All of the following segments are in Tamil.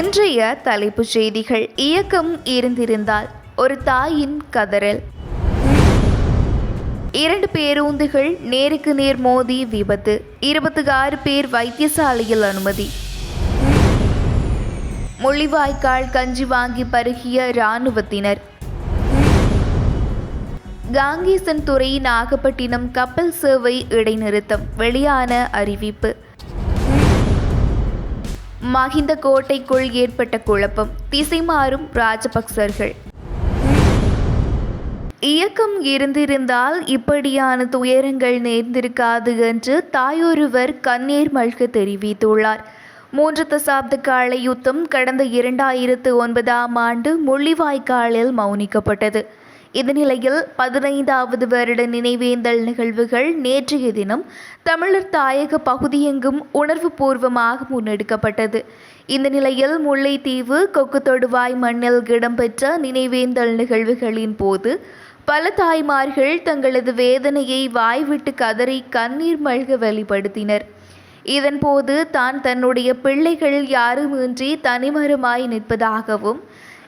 இன்றைய தலைப்புச் செய்திகள். இயக்கம் இருந்திருந்தால் ஒரு தாயின் கதறல். இரண்டு பேருந்துகள் நேருக்கு நேர் மோதி விபத்து. இருபத்தி ஆறு பேர் வைத்தியசாலையில் அனுமதி. முள்ளிவாய்க்கால் கஞ்சி வாங்கி பருகிய இராணுவத்தினர். காங்கேசன் துறை நாகப்பட்டினம் கப்பல் சேவை இடைநிறுத்தம். வெளியான அறிவிப்பு. மகிந்த கோட்டைக்குள் ஏற்பட்ட குழப்பம் திசை மாறும் ராஜபக்சர்கள். இயக்கம் இருந்திருந்தால் இப்படியான துயரங்கள் நேர்ந்திருக்காது என்று தாயொருவர் கண்ணீர் மல்க தெரிவித்துள்ளார். மூன்று தசாப்த கால யுத்தம் கடந்த இரண்டாயிரத்து ஒன்பதாம் ஆண்டு முள்ளிவாய்க்காலில் மௌனிக்கப்பட்டது. இந்த நிலையில் பதினைந்தாவது வருட நினைவேந்தல் நிகழ்வுகள் நேற்றைய தினம் தமிழர் தாயக பகுதியெங்கும் உணர்வுபூர்வமாக முன்னெடுக்கப்பட்டது. இந்த நிலையில் முல்லைத்தீவு கொக்கு தொடுவாய் மண்ணில் இடம்பெற்ற நினைவேந்தல் நிகழ்வுகளின் போது பல தாய்மார்கள் தங்களது வேதனையை வாய்விட்டு கதறி கண்ணீர் மல்க வெளிப்படுத்தினர். இதன்போது தான் தன்னுடைய பிள்ளைகள் யாருமின்றி தனிமரமாய் நிற்பதாகவும்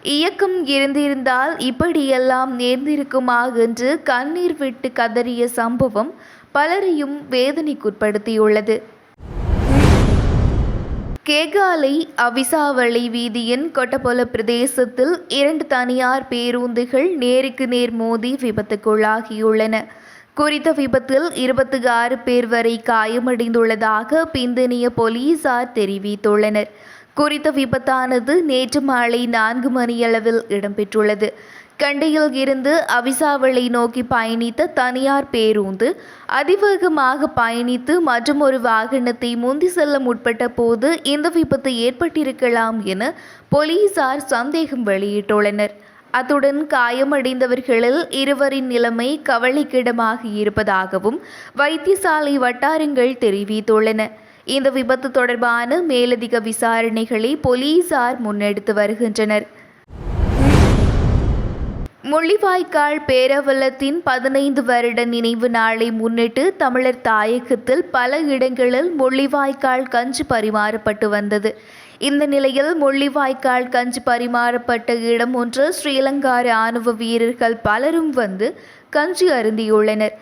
இயக்கம் இருந்திருந்தால் இப்படியெல்லாம் நேர்ந்திருக்குமா என்று கண்ணீர் விட்டு கதறிய சம்பவம் பலரையும் வேதனைக்குட்படுத்தியுள்ளது. கேகாலை அவிசாவளை வீதியின் கொட்டபொல பிரதேசத்தில் இரண்டு தனியார் பேருந்துகள் நேருக்கு நேர் மோதி விபத்துக்குள்ளாகியுள்ளன. குறித்த விபத்தில் இருபத்தி ஆறு பேர் வரை காயமடைந்துள்ளதாக பிந்தினிய போலீசார் தெரிவித்துள்ளனர். குறித்த விபத்தானது நேற்று மாலை நான்கு மணியளவில் இடம்பெற்றுள்ளது. கண்டியில் இருந்து அவிசாவளை நோக்கி பயணித்த தனியார் பேருந்து அதிவேகமாக பயணித்து மற்றும் ஒரு வாகனத்தை முந்தி செல்ல முற்பட்ட போது இந்த விபத்து ஏற்பட்டிருக்கலாம் என போலீசார் சந்தேகம் வெளியிட்டுள்ளனர். அத்துடன் காயமடைந்தவர்களில் இருவரின் நிலைமை கவலைக்கிடமாக இருப்பதாகவும் வைத்தியசாலை வட்டாரங்கள் தெரிவித்துள்ளன. இந்த விபத்து தொடர்பான மேலதிக விசாரணைகளை போலீசார் முன்னெடுத்து வருகின்றனர். முள்ளிவாய்க்கால் பேரவலத்தின் பதினைந்து வருட நினைவு நாளை முன்னிட்டு தமிழர் தாயகத்தில் பல இடங்களில் முள்ளிவாய்க்கால் கஞ்சி பரிமாறப்பட்டு வந்தது. இந்த நிலையில் முள்ளிவாய்க்கால் கஞ்சி பரிமாறப்பட்ட இடம் ஒன்று ஸ்ரீலங்கா ராணுவ வீரர்கள் பலரும் வந்து கஞ்சி அருந்தியுள்ளனர்.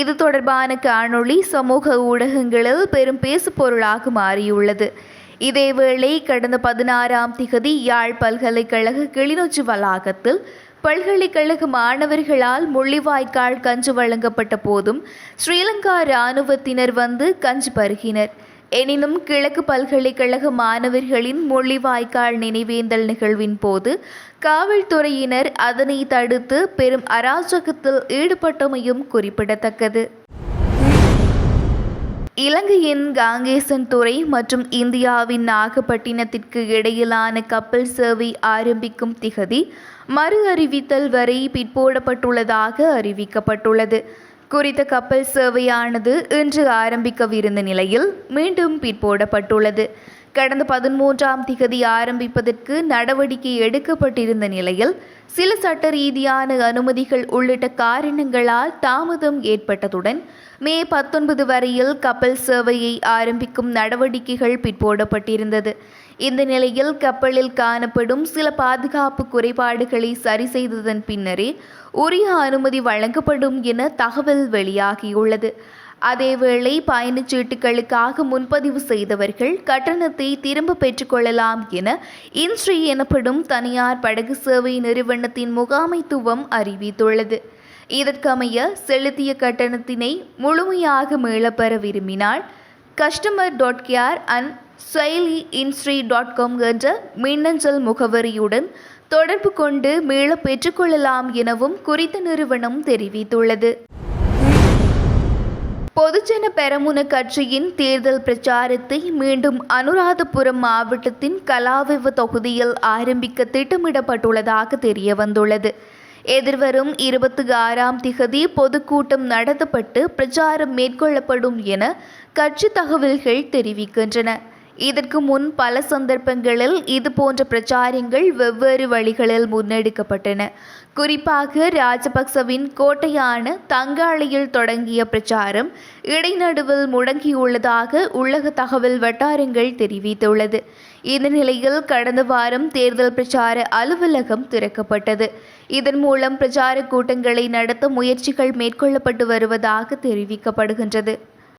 இது தொடர்பான காணொளி சமூக ஊடகங்களில் பெரும் பேசுபொருளாக மாறியுள்ளது. இதேவேளை கடந்த பதினாறாம் திகதி யாழ் பல்கலைக்கழக கிளிநொச்சி வளாகத்தில் பல்கலைக்கழக மாணவர்களால் முள்ளிவாய்க்கால் கஞ்சி வழங்கப்பட்ட போதும் ஸ்ரீலங்கா இராணுவத்தினர் வந்து கஞ்சி பருகினர். எனினும் கிழக்கு பல்கலைக்கழக மாணவர்களின் முள்ளிவாய்க்கால் நினைவேந்தல் நிகழ்வின் போது காவல்துறையினர் அதனை தடுத்து பெரும் அராஜகத்தில் ஈடுபட்டமையும் குறிப்பிடத்தக்கது. இலங்கையின் காங்கேசன் துறை மற்றும் இந்தியாவின் நாகப்பட்டினத்திற்கு இடையிலான கப்பல் சேவை ஆரம்பிக்கும் திகதி மறு அறிவித்தல் வரை பிற்போடப்பட்டுள்ளதாக அறிவிக்கப்பட்டுள்ளது. குறித்த கப்பல் சேவையானது இன்று ஆரம்பிக்கவிருந்த நிலையில் மீண்டும் பிற்போடப்பட்டுள்ளது. கடந்த பதிமூன்றாம் திகதி ஆரம்பிப்பதற்கு நடவடிக்கை எடுக்கப்பட்டிருந்த நிலையில் சில சட்ட ரீதியான அனுமதிகள் உள்ளிட்ட காரணங்களால் தாமதம் ஏற்பட்டதுடன் மே பத்தொன்பது வரையில் கப்பல் சேவையை ஆரம்பிக்கும் நடவடிக்கைகள் பிற்போடப்பட்டிருந்தது. இந்த நிலையில் கப்பலில் காணப்படும் சில பாதுகாப்பு குறைபாடுகளை சரி செய்ததன் பின்னரே உரிய அனுமதி வழங்கப்படும் என தகவல் வெளியாகியுள்ளது. அதேவேளை பயணச்சீட்டுகளுக்காக முன்பதிவு செய்தவர்கள் கட்டணத்தை திரும்ப பெற்றுக்கொள்ளலாம் என இன்ஸ்ரீ எனப்படும் தனியார் படகு சேவை நிறுவனத்தின் முகாமைத்துவம் அறிவித்துள்ளது. இதற்கமைய செலுத்திய கட்டணத்தினை முழுமையாக மீளப்பெற விரும்பினால் கஸ்டமர் டாட் கேர் அண்ட் செயலி இன்ஸ்ரீ டாட் காம் என்ற மின்னஞ்சல் முகவரியுடன் தொடர்பு கொண்டு மீள பெற்றுக்கொள்ளலாம் எனவும் குறித்த நிறுவனம் தெரிவித்துள்ளது. பொதுஜன பெரமுன கட்சியின் தேர்தல் பிரச்சாரத்தை மீண்டும் அனுராதபுரம் மாவட்டத்தின் கலாவிவ தொகுதியில் ஆரம்பிக்க திட்டமிடப்பட்டுள்ளதாக தெரிய வந்துள்ளது எதிர்வரும் இருபத்தி ஆறாம் திகதி பொதுக்கூட்டம் நடத்தப்பட்டு பிரச்சாரம் மேற்கொள்ளப்படும் என கட்சி தகவல்கள் தெரிவிக்கின்றன. இதற்கு முன் பல சந்தர்ப்பங்களில் இதுபோன்ற பிரச்சாரங்கள் வெவ்வேறு வழிகளில் முன்னெடுக்கப்பட்டன. குறிப்பாக ராஜபக்சவின் கோட்டையான தங்காளியில் தொடங்கிய பிரச்சாரம் இடைநடுவில் முடங்கியுள்ளதாக உள்ளக தகவல் வட்டாரங்கள் தெரிவித்துள்ளது. இந்த நிலையில் கடந்த வாரம் தேர்தல் பிரச்சார அலுவலகம் திறக்கப்பட்டது. இதன் மூலம் பிரச்சார கூட்டங்களை நடத்த முயற்சிகள் மேற்கொள்ளப்பட்டு வருவதாக தெரிவிக்கப்படுகின்றது.